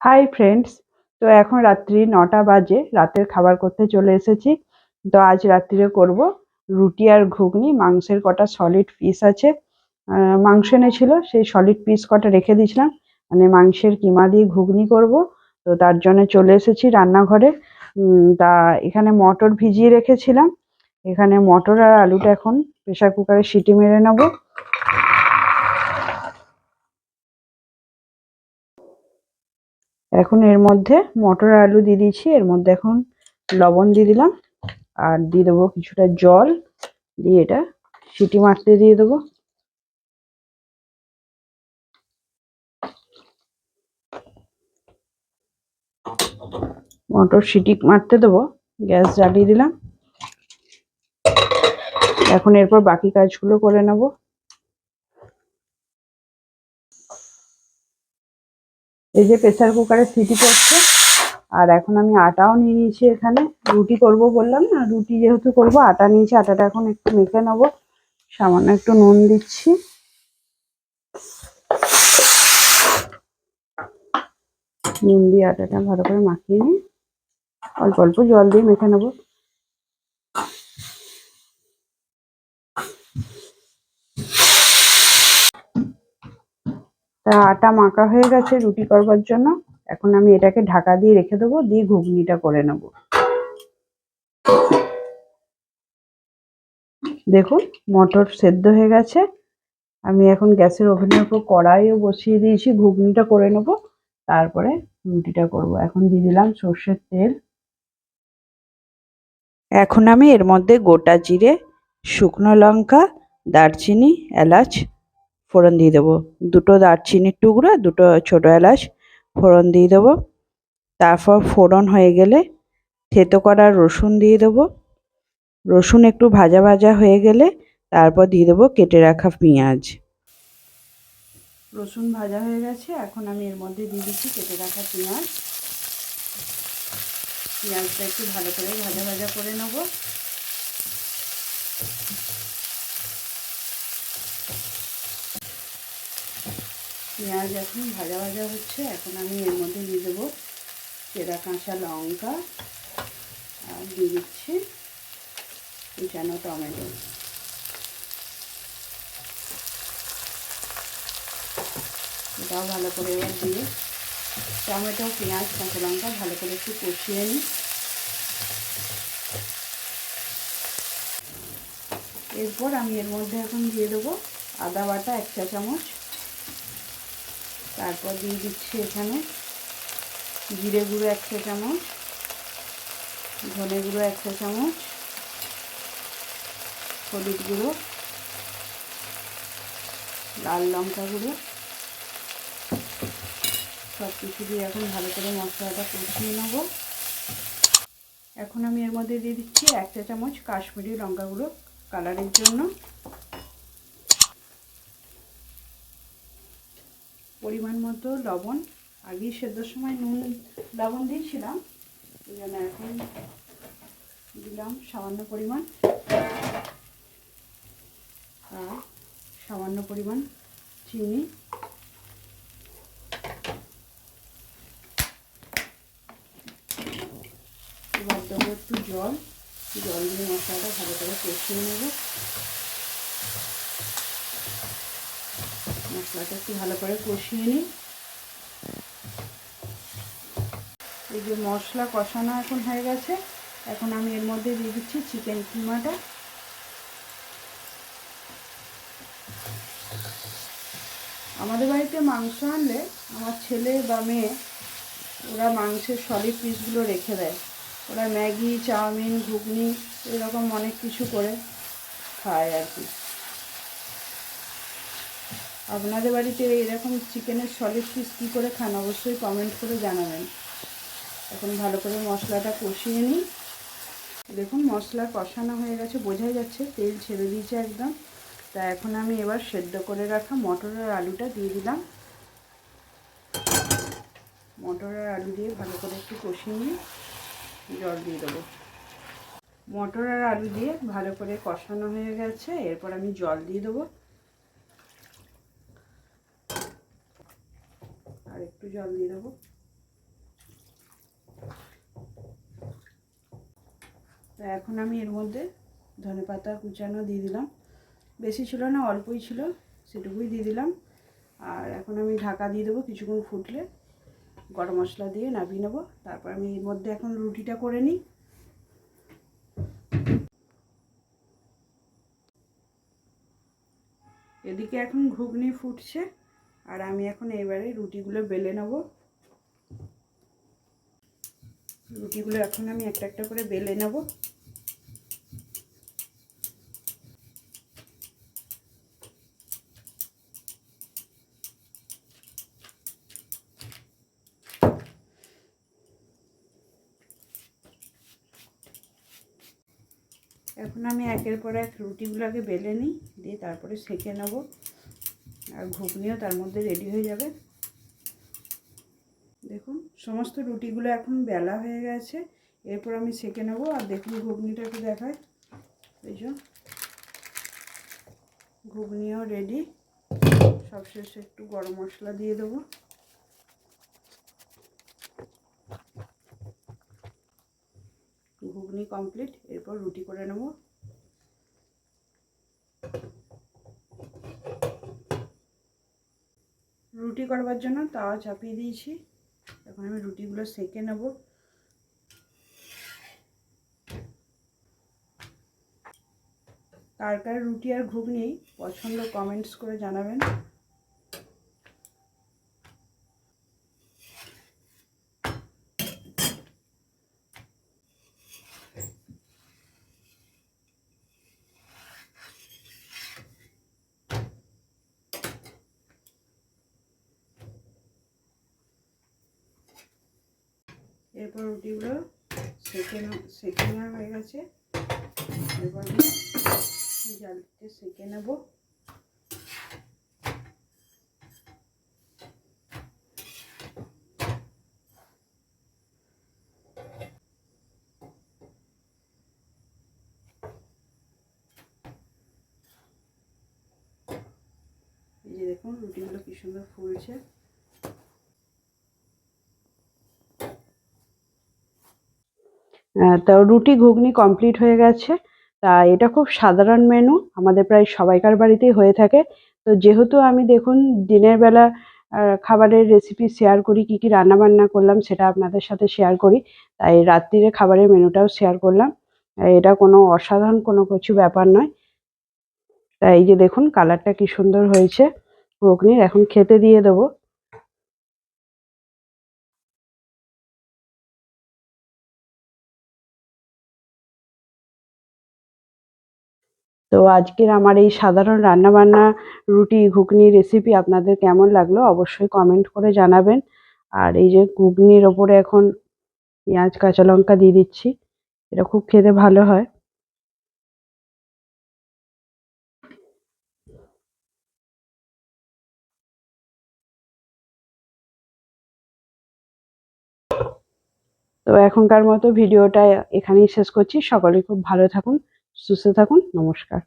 Hi friends তো এখন রাত্রি নটা বাজে, রাতের খাবার করতে চলে এসেছি। তো আজ রাত্রিরে করব রুটি আর ঘুগনি, মাংসের কটা সলিড পিস আছে। মাংস এনেছিল, সেই সলিড পিস কটা রেখে দিয়েছিলাম। মানে মাংসের কিমা দিয়ে ঘুগনি করব। তো তার জন্য চলে এসেছি রান্নাঘরে। তা এখানে মটর ভিজিয়ে রেখেছিলাম। এখানে মটর আর আলুটা এখন প্রেসার কুকারে সিটি মেরে নেব। এখন এর মধ্যে মটর আলু দিয়ে দিয়েছি, এর মধ্যে এখন লবণ দিয়ে দিলাম, আর দিয়ে দেবো কিছুটা জল, দিয়ে এটা সিটি মারতে দিয়ে দেবো। মটর সিটি মারতে দেবো, গ্যাস জ্বালিয়ে দিলাম। এখন এরপর বাকি কাজগুলো করে নেব। এই যে প্রেসার কুকারে সিটি পড়ছে আর এখন আমি আটাও নিয়ে নিয়েছি এখানে। রুটি করব বললাম না, রুটি যেহেতু করব, আটা নিয়েছি, আটাটা এখন একটু মেখে নেব। সামান্য একটু নুন দিচ্ছি। নুন দিয়ে আটাটা ভালো করে মাখিয়ে নিই অল্প অল্প জল দিয়ে মেখে নেব। তা আটা মাখা হয়ে গেছে রুটি করবার জন্য। এখন আমি এটাকে ঢাকা দিয়ে রেখে দেবো, দিয়ে ঘুগনিটা করে নেব। দেখুন, মটর সেদ্ধ হয়ে গেছে। আমি এখন গ্যাসের ওভেনের উপর কড়াইও বসিয়ে দিয়েছি, ঘুগনিটা করে নেব। তারপরে রুটিটা করব। এখন দিয়ে দিলাম সর্ষের তেল। এখন আমি এর মধ্যে গোটা জিরে, শুকনো লঙ্কা, দারচিনি, এলাচ ফোড়ন দিয়ে দেবো। দুটো দারচিনির টুকরো, দুটো ছোটো এলাচ ফোড়ন দিয়ে দেবো। তারপর ফোড়ন হয়ে গেলে থেতো করা রসুন দিয়ে দেবো। রসুন একটু ভাজা ভাজা হয়ে গেলে তারপর দিয়ে দেবো কেটে রাখা পেঁয়াজ। রসুন ভাজা হয়ে গেছে, এখন আমি এর মধ্যে দিয়ে দিচ্ছি কেটে রাখা পেঁয়াজ। পেঁয়াজটা একটু ভালো করে ভাজা ভাজা করে নেব। পেঁয়াজ এখন ভাজা ভাজা হচ্ছে, এখন আমি এর মধ্যে দিয়ে দেবো চেরা কাঁচা লঙ্কা, আর দিয়ে দিচ্ছি কুচানো টমেটো। এটাও ভালো করে এবার দিয়ে টমেটো, পেঁয়াজ, কাঁচা লঙ্কা ভালো করে একটু কষিয়ে নিই। এরপর আমি এর মধ্যে এখন দিয়ে দেবো আদা বাটা এক চা চামচ। তারপর দিয়ে দিচ্ছি এখানে জিরে গুঁড়ো এক চা চামচ, ধনে গুঁড়ো এক চা চামচ, হলুদ গুঁড়ো, লাল লঙ্কা গুঁড়ো। সব কিছু দিয়ে এখন ভালো করে মশলাটা কষিয়ে নেব। এখন আমি এর মধ্যে দিয়ে দিচ্ছি এক চা চামচ কাশ্মীরি লঙ্কা গুঁড়ো কালারের জন্য। পরিমাণ মতো লবণ। আগেই সেদ্ধর সময় নুন, লবণ দিয়েছিলাম। এই জন্য এখন দিলাম সামান্য পরিমাণ। আর সামান্য পরিমাণ চিনি। একটু জল। জল দিয়ে মশলাটা ভালো করে কষিয়ে নেব। মশলাটা একটু ভালো করে কষিয়ে নিই। এই যে মশলা কষানো এখন হয়ে গেছে। এখন আমি এর মধ্যে দিয়ে দিচ্ছি চিকেন কিমাটা। আমাদের বাড়িতে মাংস আনলে আমার ছেলে বা মেয়ে ওরা মাংসের সলিড পিসগুলো রেখে দেয়। ওরা ম্যাগি, চাউমিন, ঘুগনি এরকম অনেক কিছু করে খায় আর কি। আপনাদের বাড়িতে এরকম চিকেনের সলিড পিস কী করে খান অবশ্যই কমেন্ট করে জানাবেন। এখন ভালো করে মশলাটা কষিয়ে নিই। দেখুন মশলা কষানো হয়ে গেছে, বোঝাই যাচ্ছে তেল ছেড়ে দিয়েছে একদম। তা এখন আমি এবার সেদ্ধ করে রাখা মটর আর আলুটা দিয়ে দিলাম। মটর আর আলু দিয়ে ভালো করে একটু কষিয়ে নিই। জল দিয়ে দেবো। মটর আর আলু দিয়ে ভালো করে কষানো হয়ে গেছে, এরপর আমি জল দিয়ে দেবো। আর একটু জল দিয়ে দেবো। এখন আমি এর মধ্যে ধনে পাতা কুচানো দিয়ে দিলাম। বেশি ছিল না, অল্পই ছিল, সেটুকুই দিয়ে দিলাম। আর এখন আমি ঢাকা দিয়ে দেবো কিছুক্ষণ ফুটলে। গরম মশলা দিয়ে নাবিয়ে নেব। তারপর আমি এর মধ্যে এখন রুটিটা করে নিই। এদিকে এখন ঘুগনি ফুটছে। আর আমি এখন এবারে রুটিগুলো বেলে নেব। রুটিগুলো এখন আমি একটা একটা করে বেলে নেব। এখন আমি একের পর এক রুটিগুলোকে বেলে নিই, দিয়ে তারপরে সেঁকে নেব। আর ঘুগনিও তার মধ্যে রেডি হয়ে যাবে। দেখুন, সমস্ত রুটিগুলো এখন বেলা হয়ে গেছে। এরপর আমি সেঁকে নেব আর দেখুন ঘুগনিটাকে দেখায় এই যে, ঘুগনিও রেডি সবশেষে একটু গরম মশলা দিয়ে দেবো। ঘুগনি কমপ্লিট এরপর রুটি করে নেব। রুটি করবার জন্য তাওয়া চাপিয়ে দিয়েছি। এখন আমি রুটিগুলো সেঁকে নেব। কার কার রুটি আর ঘুগনি পছন্দ কমেন্টস করে জানাবেন। এরপর রুটিগুলো সেঁকে সেঁকে নেওয়া হয়ে গেছে। এরপর জালটিতে সেঁকে নেব। যে দেখুন রুটিগুলো কি সুন্দর ফুলছে। তো রুটি ঘুগনি কমপ্লিট হয়ে গেছে। তা এটা খুব সাধারণ মেনু আমাদের প্রায় সবাইকার বাড়িতেই হয়ে থাকে। তো যেহেতু আমি দেখুন দিনের বেলা খাবারের রেসিপি শেয়ার করি, কী কী রান্নাবান্না করলাম সেটা আপনাদের সাথে শেয়ার করি। তাই রাত্রিরে খাবারের মেনুটাও শেয়ার করলাম। এটা কোনো অসাধারণ, কোনো কিছু ব্যাপার নয়। তাই যে দেখুন কালারটা কি সুন্দর হয়েছে। ঘুগনির এখন খেতে দিয়ে দেবো। তো আজকের আমার এই সাধারণ রান্নাবান্না রুটি, ঘুগনি রেসিপি আপনাদের কেমন লাগল অবশ্যই কমেন্ট করে জানাবেন। আর এই যে ঘুগনির ওপরে এখন পেঁয়াজ, কাঁচা লঙ্কা দিয়ে দিচ্ছি, এটা খুব খেতে ভালো হয়। তো এখনকার মতো ভিডিওটা এখানেই শেষ করছি। সকলে খুব ভালো থাকুন। সুস্থ থাকুন নমস্কার।